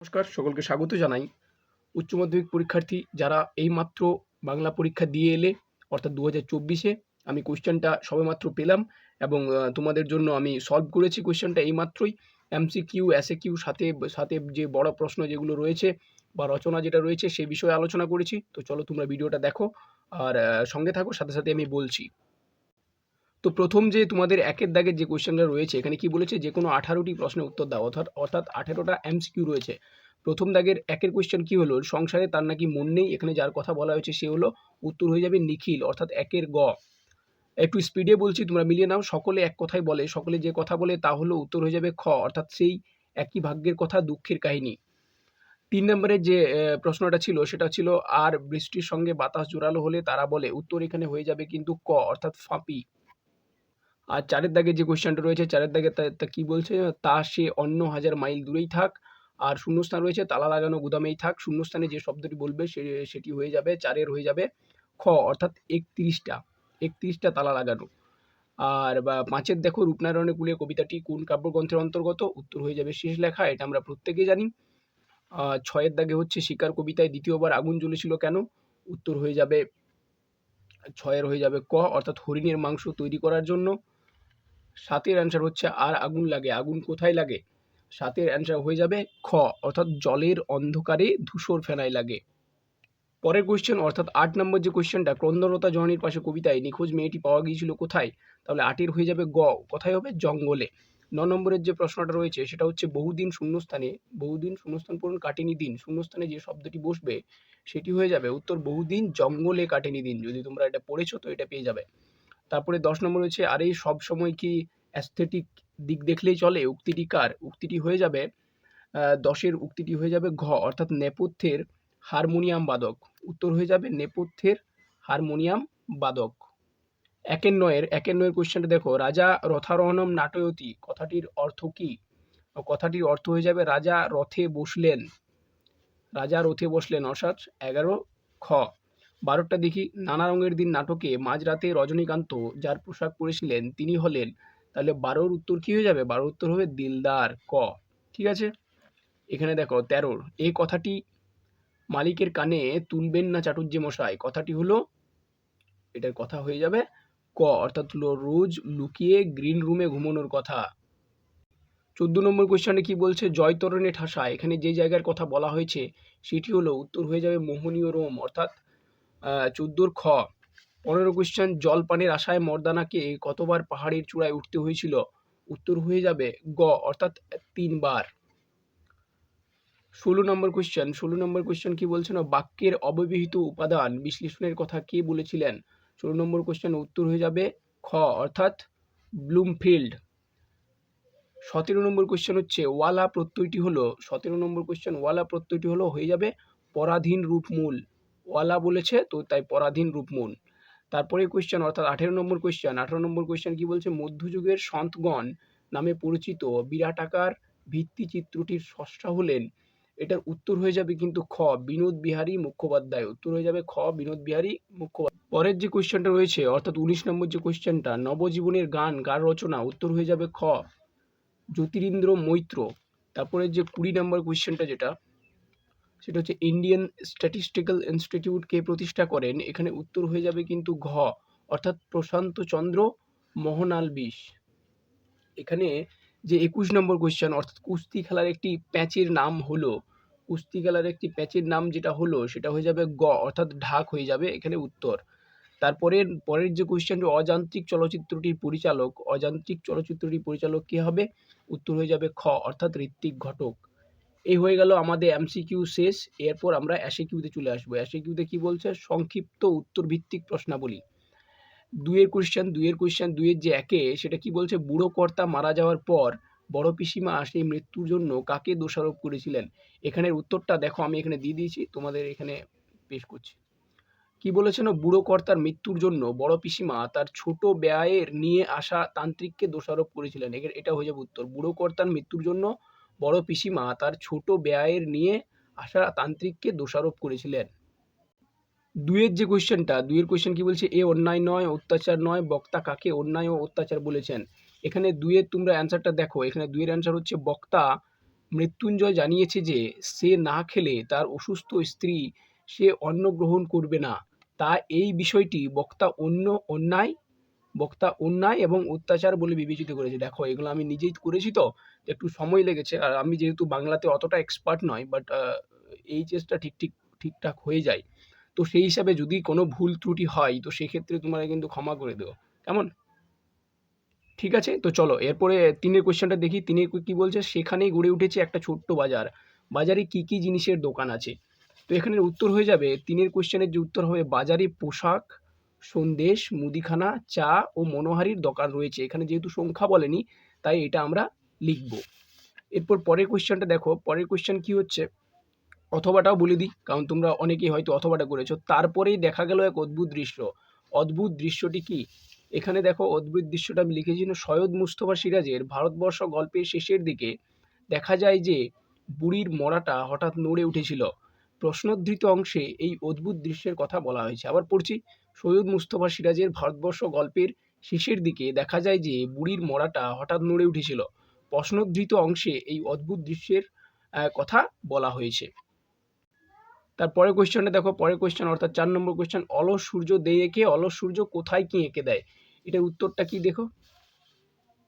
নমস্কার, সকলকে স্বাগত জানাই। উচ্চ মাধ্যমিক পরীক্ষার্থী যারা এইমাত্র বাংলা পরীক্ষা দিয়ে এলে, অর্থাৎ দু হাজার চব্বিশে, আমি কোশ্চেনটা সবেমাত্র পেলাম এবং তোমাদের জন্য আমি সলভ করেছি কোশ্চেনটা এইমাত্রই। এমসি কিউ এসে কিউ সাথে সাথে যে বড় প্রশ্ন যেগুলো রয়েছে বা রচনা যেটা রয়েছে সেই বিষয়ে আলোচনা করেছি। তো চলো তোমরা ভিডিওটা দেখো আর সঙ্গে থাকো, সাথে সাথে আমি বলছি। তো প্রথম যে তোমাদের একের দাগের যে কোশ্চেনটা রয়েছে, এখানে কি বলেছে? যে কোনো আঠারোটি প্রশ্নের উত্তর দাও, অর্থাৎ অর্থাৎ আঠেরোটা এমসিকিউ রয়েছে। প্রথম দাগের একের কোশ্চেন কি হলো? সংসারে তার নাকি মন নেই, এখানে যার কথা বলা হয়েছে সে হলো উত্তর হয়ে যাবে নিখিল, অর্থাৎ একের গ। একটু স্পিডে বলছি, তোমরা মিলিয়ে নাও, সকলে এক কথাই বলে, সকলে যে কথা বলে তা হলো উত্তর হয়ে যাবে খ, অর্থাৎ সেই একই ভাগ্যের কথা, দুঃখের কাহিনী। তিন নম্বরের যে প্রশ্নটা ছিল, সেটা ছিল, আর বৃষ্টির সঙ্গে বাতাস জোরালো হলে তারা বলে, উত্তর এখানে হয়ে যাবে কিন্তু ক, অর্থাৎ ফাঁপি। আর চারের দাগে যে কোশ্চেনটা রয়েছে চারের দাগে তা কি বলছে? তা সে অন্য হাজার মাইল দূরেই থাক। আর শূন্যস্থান রয়েছে, তালা লাগানো গুদামেই থাক। শূন্যস্থানে যে শব্দটি বলবে, সে, সেটি হয়ে যাবে, চারের হয়ে যাবে খ, অর্থাৎ একত্রিশটা একত্রিশটা তালা লাগানো। আর বা, পাঁচের দেখো, রূপনারায়ণের কুলে কবিতাটি কোন কাব্যগ্রন্থের অন্তর্গত? উত্তর হয়ে যাবে শেষ লেখা, এটা আমরা প্রত্যেকেই জানি। ছয়ের দাগে হচ্ছে, শিকার কবিতায় দ্বিতীয়বার আগুন জ্বলেছিল কেন? উত্তর হয়ে যাবে, ছয়ের হয়ে যাবে ক, অর্থাৎ হরিণের মাংস তৈরি করার জন্য। সাতের অ্যান্সার হচ্ছে আর আগুন লাগে। আগুন কোথায় লাগে? সাতের অ্যান্সার হয়ে যাবে খ, অর্থাৎ জলের অন্ধকারে ধূসর ফেনায় লাগে। পরের কোশ্চেন অর্থাৎ আট নম্বর যে কোয়েশ্চেনটা ক্রন্দনতা জননীর পাশে কবিতায় নিখোঁজ মেয়েটি পাওয়া গিয়েছিল কোথায়? তাহলে আটের হয়ে যাবে গ, কোথায় হবে? জঙ্গলে। ন নম্বরের যে প্রশ্নটা রয়েছে, সেটা হচ্ছে বহুদিন শূন্যস্থানে, বহুদিন শূন্যস্থান পূরণ কাটেনি দিন। শূন্যস্থানে যে শব্দটি বসবে, সেটি হয়ে যাবে উত্তর বহুদিন জঙ্গলে কাটেনি দিন। যদি তোমরা এটা পড়েছো, তো এটা পেয়ে যাবে। তারপরে দশ নম্বর হচ্ছে, আরে সব সময় কি অ্যাস্থেটিক দিক দেখলেই চলে? উক্তিটি কার? উক্তিটি হয়ে যাবে দশের উক্তিটি হয়ে যাবে ঘ, অর্থাৎ নেপথ্যের হারমোনিয়াম বাদক। উত্তর হয়ে যাবে নেপথ্যের হারমোনিয়াম বাদক। একের নয়ের একের নয়ের কোশ্চেনটা দেখো, রাজা রথারোহণম নাটয়তি, কথাটির অর্থ কি? কথাটির অর্থ হয়ে যাবে, রাজা রথে বসলেন। রাজা রথে বসলেন, অর্থাৎ এগারো খ। বারোটা দেখি নানা রঙের দিন নাটকে মাঝরাতে রজনীকান্ত, যার পোশাক পরেছিলেন তিনি হলেন, তাহলে বারোর উত্তর কি হয়ে যাবে? বারোর উত্তর হবে দিলদার ক। ঠিক আছে? এখানে দেখো, তেরোর। এই কথাটি মালিকের কানে তুলবেন না চাটুর্যে মশাই। কথাটি হলো, এটার কথা হয়ে যাবে ক, অর্থাৎ হলো রোজ লুকিয়ে গ্রিন রুমে ঘুমানোর কথা। চোদ্দ নম্বর কোয়েশ্চনে কি বলছে? জয়তরণে ঠাসা। এখানে যে জায়গার কথা বলা হয়েছে, সেটি হলো, উত্তর হয়ে যাবে মোহনীয় রোম। অর্থাৎ চোদ্দোর খ। পনেরো কোয়েশ্চেন জলপানের আশায় মর্দানাকে কতবার পাহাড়ের চূড়ায় উঠতে হয়েছিল? উত্তর হয়ে যাবে গ, অর্থাৎ তিনবার। ষোলো নম্বর কোয়েশ্চেন ষোলো নম্বর কোয়েশ্চেন কি বলছে না? বাক্যের অব্যবহৃত উপাদান বিশ্লেষণের কথা কে বলেছিলেন? ষোলো নম্বর কোয়েশ্চেন উত্তর হয়ে যাবে খ, অর্থাৎ ব্লুমফিল্ড। সতেরো নম্বর কোয়েশ্চেন হচ্ছে, ওয়ালা প্রত্যয়টি হলো, সতেরো নম্বর কোয়েশ্চেন ওয়ালা প্রত্যয়টি হলো, হয়ে যাবে পরাধীন রূপমূল। ওয়ালা বলেছে, তো তাই পরাধীন রূপমূল তারপরে কোয়েশ্চেন অর্থাৎ আঠেরো নম্বর কোয়েশ্চেন আঠেরো নম্বর কোয়েশ্চেন কি বলছে? মধ্যযুগের সন্তগণ নামে পরিচিত বিরাট আকার ভিত্তিচিত্রটির স্রষ্টা হলেন। এটার উত্তর হয়ে যাবে কিন্তু খ, বিনোদ বিহারী মুখোপাধ্যায়। উত্তর হয়ে যাবে খ, বিনোদ বিহারী মুখোপাধ্যায়। পরের যে কোয়েশ্চেনটা রয়েছে, অর্থাৎ উনিশ নম্বর যে কোয়েশ্চেনটা নবজীবনের গান গান রচনা? উত্তর হয়ে যাবে খ, জ্যোতিরিন্দ্র মৈত্র। তারপরে যে কুড়ি নম্বর কোয়েশ্চেনটা যেটা সেটা হচ্ছে ইন্ডিয়ান স্ট্যাটিস্টিক্যাল ইনস্টিটিউট কে প্রতিষ্ঠা করেন। এখানে উত্তর হয়ে যাবে কিন্তু ঘ, অর্থাৎ প্রশান্ত চন্দ্র মোহনালবিশ এখানে যে একুশ নম্বর কোয়েশ্চেন অর্থাৎ কুস্তি খেলার একটি প্যাচের নাম হলো, কুস্তি খেলার একটি প্যাচের নাম যেটা হলো, সেটা হয়ে যাবে গ, অর্থাৎ ঢাক হয়ে যাবে এখানে উত্তর। তারপরের পরের যে কোয়েশ্চেন অযান্ত্রিক চলচ্চিত্রটির পরিচালক, অযান্ত্রিক চলচ্চিত্রটির পরিচালক কে হবে? উত্তর হয়ে যাবে খ, অর্থাৎ ঋত্বিক ঘটক। এই হয়ে গেল আমাদের এমসিকিউ শেষ। এরপর আমরা অ্যাসিকিউতে চলে আসব। অ্যাসিকিউতে কি বলছে? সংক্ষিপ্ত উত্তর ভিত্তিক প্রশ্নাবলী। দুইয়ের কোয়েশ্চেন দুইয়ের কোয়েশ্চেন দুইয়ের যে একে, সেটা কি বলছে? বুড়ো কর্তা মারা যাওয়ার পর বড় পিসিমা সেই মৃত্যুর জন্য কাকে দোষারোপ করেছিলেন? এখানের উত্তরটা দেখো, আমি এখানে দিয়ে দিয়েছি, তোমাদের এখানে পেশ করছি। কি বলেছেন? বুড়ো কর্তার মৃত্যুর জন্য বড় পিসিমা তার ছোট ব্যয়ের নিয়ে আসা তান্ত্রিককে দোষারোপ করেছিলেন। এটা হয়ে যাবে উত্তর। বুড়ো কর্তার মৃত্যুর জন্য বড় পিসিমা তার ছোট ব্যয়ের নিয়ে আসা তান্ত্রিককে দোষারোপ করেছিলেন। দুইয়ের যে কোয়েশ্চেনটা দুয়ের কোয়েশ্চেন কি বলছে? এ অন্যায় নয়, অত্যাচার নয়, বক্তা কাকে অন্যায় ও অত্যাচার বলেছেন? এখানে দুইয়ের তোমরা অ্যান্সারটা দেখো। এখানে দুয়ের অ্যান্সার হচ্ছে, বক্তা মৃত্যুঞ্জয় জানিয়েছে যে সে না খেলে তার অসুস্থ স্ত্রী সে অন্ন গ্রহণ করবে না। তা এই বিষয়টি বক্তা অন্য অন্যায়, বক্তা অন্যায় এবং অত্যাচার বলে বিবেচিত করেছে। দেখো, এগুলো আমি নিজেই করেছি তো। একটু সময় লেগেছে। আর আমি যেহেতু বাংলাতে অতটা এক্সপার্ট নয় বাট এইচএসটা ঠিক ঠিক, ঠিকঠাক হয়ে যায়। তো সেই হিসাবে যদি কোনো ভুল ত্রুটি হয়, তো সেক্ষেত্রে তোমরা কিন্তু ক্ষমা করে দেও। কেমন? ঠিক আছে? তো চলো, এরপরে তিনের কোয়েশ্চেনটা দেখি। তিনের কি বলছে? সেখানেই গড়ে উঠেছে একটা ছোট্ট বাজার। বাজারে কি কি জিনিসের দোকান আছে? তো এখানের উত্তর হয়ে যাবে, তিনের কোয়েশ্চেনের যে উত্তর হবে, বাজারে পোশাক, সন্দেশ, মুদিখানা, চা ও মনোহারির দোকান রয়েছে। এখানে যেহেতু সংখ্যা বলেনি, তাই এটা আমরা লিখব। এরপর পরের কোয়েশ্চেনটা দেখো, পরের কোয়েশ্চেন কি হচ্ছে? অথবাটাও বলে দিই, কারণ তোমরা অনেকেই হয়তো অথবাটা করেছ। তারপরেই দেখা গেল এক অদ্ভুত দৃশ্য। অদ্ভুত দৃশ্যটি কি? এখানে দেখো, অদ্ভুত দৃশ্যটা আমি লিখেছি সৈয়দ মুস্তফা সিরাজের ভারতবর্ষ গল্পের শেষের দিকে দেখা যায় যে বুড়ির মরাটা হঠাৎ নড়ে উঠেছিল। প্রশ্নোদ্ধৃত অংশে এই অদ্ভুত দৃশ্যের কথা বলা হয়েছে। আবার পড়ছি, সৈয়দ মুস্তফা সিরাজের ভারতবর্ষ গল্পের শেষের দিকে দেখা যায় যে বুড়ির মরাটা হঠাৎ নড়ে উঠেছিল। প্রশ্নোদ্ধৃত অংশে এই অদ্ভুত দৃশ্যের কথা বলা হয়েছে। তারপরে কোয়েশ্চেনটা দেখো, পরের কোয়েশ্চেন অর্থাৎ চার নম্বর কোয়েশ্চেন অলস সূর্য দেয় এঁকে, অলস সূর্য কোথায় কি এঁকে দেয়? এটার উত্তরটা কি দেখো?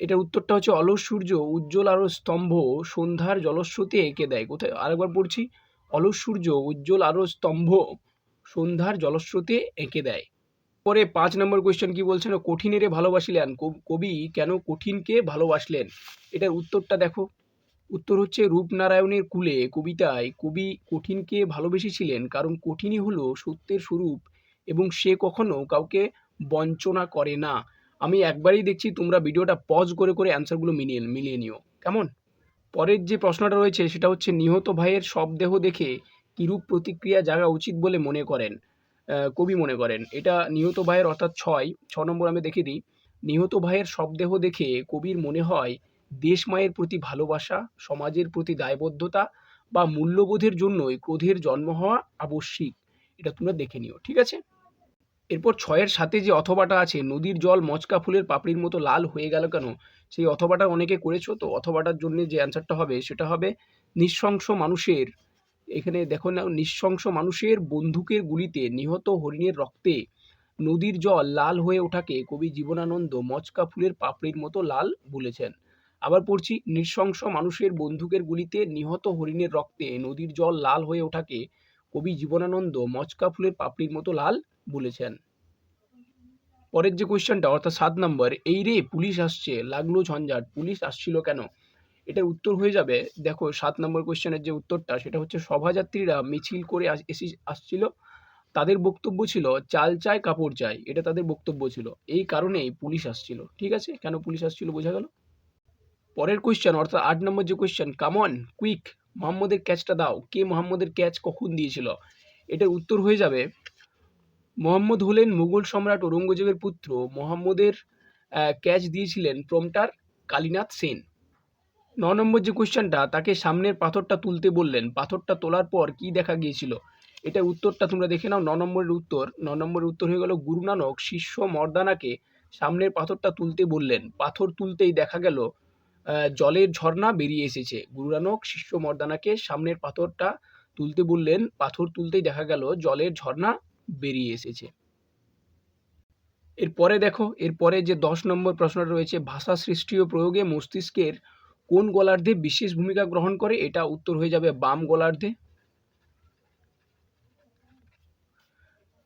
এটার উত্তরটা হচ্ছে, অলস সূর্য উজ্জ্বল আরও স্তম্ভ সন্ধ্যার জলস্রোতে এঁকে দেয়। কোথায়? আরেকবার পড়ছি। অলস সূর্য উজ্জ্বল আরও স্তম্ভ সন্ধ্যার জলস্রোতে এঁকে দেয়। পরে পাঁচ নম্বর কোয়েশ্চেন কি বলছেন? কঠিনেরে ভালোবাসিলেন। কবি, কেন কঠিনকে ভালোবাসলেন? এটার উত্তরটা দেখো। উত্তর হচ্ছে রূপনারায়ণের কুলে, কবিতায়, কবি কঠিনকে ভালোবেসেছিলেন। কারণ কঠিনই হলো সত্যের স্বরূপ এবং সে কখনো কাউকে বঞ্চনা করে না। আমি একবারই দেখছি তোমরা ভিডিওটা পজ করে করে অ্যান্সারগুলো মিলিয়ে মিলিয়ে নিও। কেমন? পরের যে প্রশ্নটা রয়েছে, সেটা হচ্ছে, নিহত ভাইয়ের শবদেহ দেখে কিরূপ প্রতিক্রিয়া জাগা উচিত বলে মনে করেন? কবি মনে করেন। এটা নিহত ভাইয়ের অর্থাৎ ছয়, ছ নম্বর আমি দেখে দিই। নিহত ভাইয়ের শবদেহ দেখে কবির মনে হয় দেশ মায়ের প্রতি ভালোবাসা, সমাজের প্রতি দায়বদ্ধতা বা মূল্যবোধের জন্যই ক্রোধের জন্ম হওয়া আবশ্যিক। এটা তোমরা দেখে নিও, ঠিক আছে? এরপর ছয়ের সাথে যে অথবাটা আছে, নদীর জল মচকা ফুলের পাপড়ির মতো লাল হয়ে গেল কেন? সেই অথবাটা অনেকে করেছ? তো অথবাটার জন্য যে অ্যান্সারটা হবে, সেটা হবে, নৃশংস মানুষের এখানে দেখো না, নৃশংস মানুষের বন্দুকের গুলিতে নিহত হরিণের রক্তে নদীর জল লাল হয়ে ওঠাকে কবি জীবনানন্দ মচকা ফুলের পাপড়ির মতো লাল বলেছেন। আবার পড়ছি, নৃশংস মানুষের বন্দুকের গুলিতে নিহত হরিণের রক্তে নদীর জল লাল হয়ে ওঠাকে কবি জীবনানন্দ মচকা ফুলের পাপড়ির মতো লাল বলেছেন। পরের যে কোয়েশ্চেনটা অর্থাৎ সাত নম্বর, এই রে পুলিশ আসছে, লাগল ঝঞ্ঝাট, পুলিশ আসছিল কেন? এটার উত্তর হয়ে যাবে। দেখো, সাত নম্বর কোয়েশ্চেনের যে উত্তরটা, সেটা হচ্ছে সভাযাত্রীরা মিছিল করে এসে আসছিল। তাদের বক্তব্য ছিল, চাল চাই কাপড় চাই এটা তাদের বক্তব্য ছিল। এই কারণেই পুলিশ আসছিল। ঠিক আছে? কেন পুলিশ আসছিল বোঝা গেল? পরের কোয়েশ্চেন অর্থাৎ আট নম্বর যে কোয়েশ্চেন কামন কুইক মোহাম্মদের ক্যাচটা দাও। কে মোহাম্মদের ক্যাচ কখন দিয়েছিল? এটার উত্তর হয়ে যাবে, মোহাম্মদ হলেন মুঘল সম্রাট ঔরঙ্গজেবের পুত্র। মোহাম্মদের ক্যাচ দিয়েছিলেন প্রমটার কালীনাথ সেন। ন নম্বর যে কোয়েশ্চেনটা তাকে সামনের পাথরটা তুলতে বললেন। পাথরটা তোলার পর কি দেখা গিয়েছিল? এটা উত্তরটা তোমরা দেখে নাও, ন নম্বরের উত্তর। ন নম্বরের উত্তর হয়ে গেল, গুরু নানক শিষ্য মর্দানাকে সামনের পাথরটা তুলতে বললেন। পাথর তুলতেই দেখা গেল জলের ঝর্ণা বেরিয়ে এসেছে। গুরু নানক শিষ্য মর্দানাকে সামনের পাথরটা তুলতে বললেন। পাথর তুলতেই দেখা গেল, জলের ঝর্ণা বেরিয়ে এসেছে। এরপরে দেখো, এরপরে যে দশ নম্বর প্রশ্নটা রয়েছে, ভাষা সৃষ্টি ও প্রয়োগে মস্তিষ্কের কোন গোলার্ধে বিশেষ ভূমিকা গ্রহণ করে এটা উত্তর হয়ে যাবে বাম গোলার্ধে।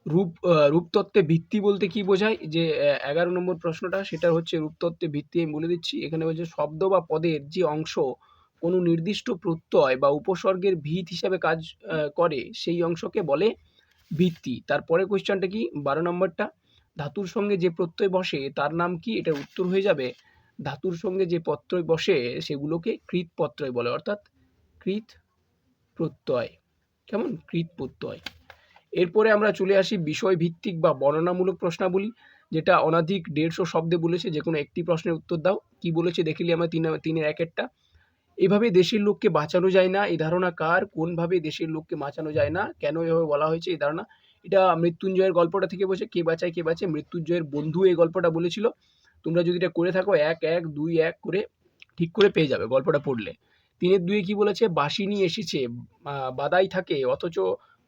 রূপ রূপতত্ত্বে ভিত্তি বলতে কি বোঝায়? যে এগারো নম্বর প্রশ্নটা সেটা হচ্ছে রূপতত্ত্বে ভিত্তি, আমি বলে দিচ্ছি। এখানে বলছে শব্দ বা পদের যে অংশ কোনো নির্দিষ্ট প্রত্যয় বা উপসর্গের ভিত হিসাবে কাজ করে, সেই অংশকে বলে ভিত্তি। তারপরে কোয়েশ্চনটা কি? বারো নম্বরটা, ধাতুর সঙ্গে যে প্রত্যয় বসে, তার নাম কি? এটার উত্তর হয়ে যাবে ধাতুর সঙ্গে যে প্রত্যয় বসে, সেগুলোকে কৃত প্রত্যয় বলে, অর্থাৎ কৃত প্রত্যয়। কেমন? কৃত প্রত্যয়। এরপরে আমরা চলে আসি বিষয় ভিত্তিক বা বর্ণনামূলক প্রশ্নাবলী, যেটা অনাধিক দেড়শো শব্দে বলেছে, যে কোনো একটি প্রশ্নের উত্তর দাও। কি বলেছে দেখিলি আমরা তিন, তিনের এক একটা এভাবে দেশের লোককে বাঁচানো যায় না এই ধারণা কার? কোনভাবে দেশের লোককে বাঁচানো যায় না? কেন এভাবে বলা হয়েছে এই ধারণা? এটা মৃত্যুঞ্জয়ের গল্পটা থেকে বসে কে বাঁচায়, কে বাঁচে? মৃত্যুঞ্জয়ের বন্ধু এই গল্পটা বলেছিল। তোমরা যদি এটা করে থাকো, এক এক, দুই, এক করে ঠিক করে পেয়ে যাবে গল্পটা পড়লে। তিনের দুয়ে কি বলেছে? বাসিনী এসেছে বাদাই থাকে, অথচ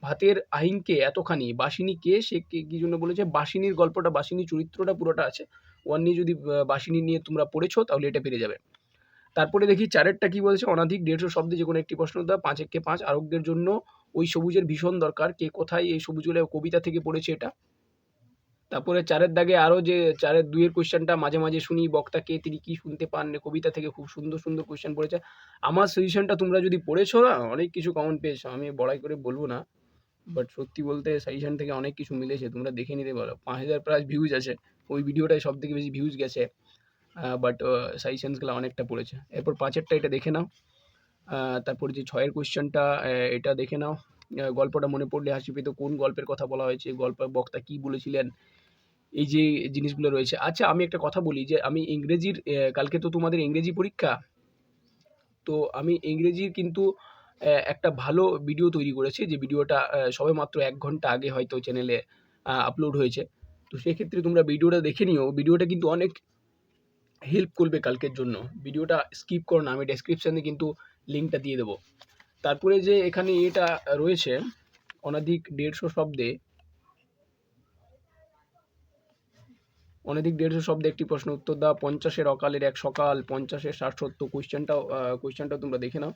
ভাতের আহিনকে এতখানি। বাসিনী কে? সে কে জন্য বলেছে? বাসিনীর গল্পটা, বাসিনী চরিত্রটা পুরোটা আছে। ওয়ান নিয়ে যদি বাসিনী নিয়ে তোমরা পড়েছো, তাহলে এটা পেরে যাবে। তারপরে দেখি চারেরটা কি বলেছে? অনাধিক দেড়শো শব্দে যে কোনো একটি প্রশ্ন দাও। পাঁচ একে পাঁচ, আরোগ্যের জন্য ওই সবুজের ভীষণ দরকার। কে কোথায় এই সবুজগুলো কবিতা থেকে পড়েছে এটা? তারপরে চারের দাগে আরও যে চারের দুইয়ের কোয়েশ্চেনটা মাঝে মাঝে শুনি, বক্তাকে তিনি কি শুনতে পান কবিতা থেকে খুব সুন্দর সুন্দর কোয়েশ্চেন পড়েছে। আমার সাজেশনটা তোমরা যদি পড়েছো না, অনেক কিছু কমন পেয়েছ। আমি বড়াই করে বলব না বাট সত্যি বলতে সাজেশন থেকে অনেক কিছু মিলেছে। তোমরা দেখে নিতে পারো। পাঁচ হাজার প্লাস ভিউজ আছে। ওই ভিডিওটায় সব থেকে বেশি ভিউজ গেছে। বাট সাজেশনসগুলো অনেকটা পড়েছে। এরপর পাঁচেরটা এটা দেখে নাও। তারপর যে ছয়ের কোয়েশ্চেনটা এটা দেখে নাও। গল্পটা মনে পড়লে হাসি পেতো। কোন গল্পের কথা বলা হয়েছে? গল্প বক্তা কী বলেছিলেন? এই যে জিনিসগুলো রয়েছে। আচ্ছা আমি একটা কথা বলি যে, আমি ইংরেজির কালকে তো তোমাদের ইংরেজি পরীক্ষা। তো আমি ইংরেজির কিন্তু একটা ভালো ভিডিও তৈরি করেছি যে ভিডিওটা সবে মাত্র এক ঘণ্টা আগে হয়তো চ্যানেলে আপলোড হয়েছে। তো সেক্ষেত্রে তোমরা ভিডিওটা দেখে নিও। ভিডিওটা কিন্তু অনেক হেল্প করবে কালকের জন্য। ভিডিওটা স্কিপ করো না। আমি ডেসক্রিপশানে কিন্তু লিঙ্কটা দিয়ে দেবো। তারপরে যে এখানে এটা রয়েছে, অনাধিক দেড়শো শব্দে অনধিক দেড়শো শব্দে একটি প্রশ্ন উত্তর দাও। পঞ্চাশের অকালের এক সকাল, পঞ্চাশের ষাট সত্তর কোয়েশ্চেনটাও কোয়েশ্চেনটাও তোমরা দেখে নাও।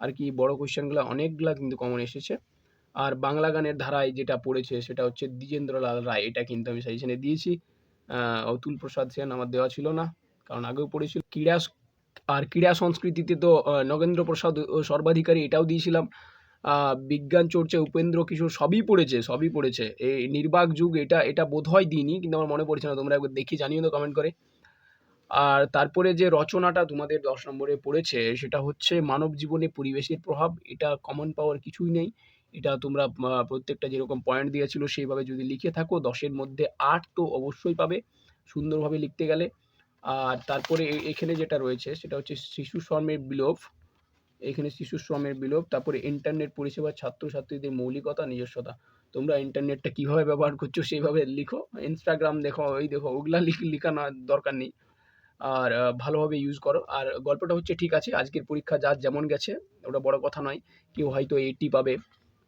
আর কি বড় কোয়েশ্চেনগুলো অনেকগুলা কিন্তু কমন এসেছে। আর বাংলা গানের ধারায় যেটা পড়েছে সেটা হচ্ছে দ্বিজেন্দ্রলাল রায়। এটা কিন্তু আমি সাজেশনে দিয়েছি। অতুল প্রসাদ সেন আমার দেওয়া ছিল না, কারণ আগেও পড়েছিল। ক্রীড়া আর ক্রীড়া সংস্কৃতিতে তো নগেন্দ্র প্রসাদ সর্বাধিকারী এটাও দিয়েছিলাম। বিজ্ঞান চর্চা, উপেন্দ্র কিশোর সবই পড়েছে সবই পড়েছে। এই নির্বাক যুগ এটা এটা বোধ হয় দিইনি কিন্তু আমার মনে পড়ছে না, তোমরা একবার দেখি জানিও তো কমেন্ট করে। আর তারপরে যে রচনাটা তোমাদের দশ নম্বরে পড়েছে, সেটা হচ্ছে মানব জীবনে পরিবেশের প্রভাব, এটা কমন পাওয়ার কিছুই নেই। এটা তোমরা প্রত্যেকটা যেরকম পয়েন্ট দিয়েছিল, সেইভাবে যদি লিখে থাকো, দশের মধ্যে আট তো অবশ্যই পাবে, সুন্দরভাবে লিখতে গেলে। আর তারপরে এখানে যেটা রয়েছে, সেটা হচ্ছে শিশু শ্রমের বিলোপ। এখানে শিশু শ্রমের বিলোপ, তারপরে ইন্টারনেট পরিষেবা, ছাত্রছাত্রীদের মৌলিকতা, নিজস্বতা। তোমরা ইন্টারনেটটা কীভাবে ব্যবহার করছ সেইভাবে লিখো। ইনস্টাগ্রাম দেখো ওই দেখো, ওগুলা লিখ- লিখা না, দরকার নেই। আর ভালোভাবে ইউজ করো। আর গল্পটা হচ্ছে ঠিক আছে, আজকের পরীক্ষা যার যেমন গেছে, ওটা বড় কথা নয়। কেউ হয়তো এইটি পাবে,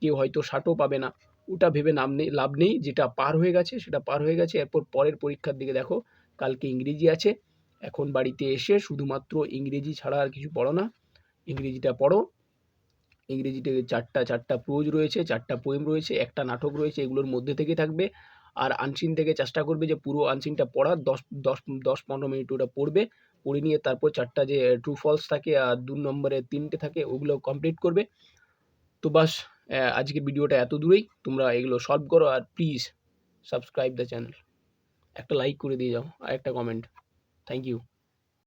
কেউ হয়তো ষাটও পাবে না। ওটা ভেবে নাম নেই, লাভ নেই, যেটা পার হয়ে গেছে, সেটা পার হয়ে গেছে। এরপর পরের পরীক্ষার দিকে দেখো, কালকে ইংরেজি আছে, এখন বাড়িতে এসে শুধুমাত্র ইংরেজি ছাড়া আর কিছু পড়ো না। ইংরেজিটা পড়ো। ইংরেজিতে চারটা চারটা প্রোজ রয়েছে, চারটা পোয়েম রয়েছে, একটা নাটক রয়েছে, এগুলোর মধ্যে থেকে থাকবে। আর আনসিন থেকে চেষ্টা করবে যে পুরো আনসিনটা পড়ার, দশ দশ দশ, পনেরো মিনিট ওটা পড়বে, পড়ে নিয়ে তারপর চারটা যে ট্রু ফলস থাকে আর দু নম্বরে তিনটে থাকে, ওগুলো কমপ্লিট করবে। তো বাস আজকে ভিডিওটা এত দূরেই। তোমরা এগুলো সলভ করো আর প্লিজ সাবস্ক্রাইব দ্য চ্যানেল একটা লাইক করে দিয়ে যাও আর একটা কমেন্ট থ্যাংক ইউ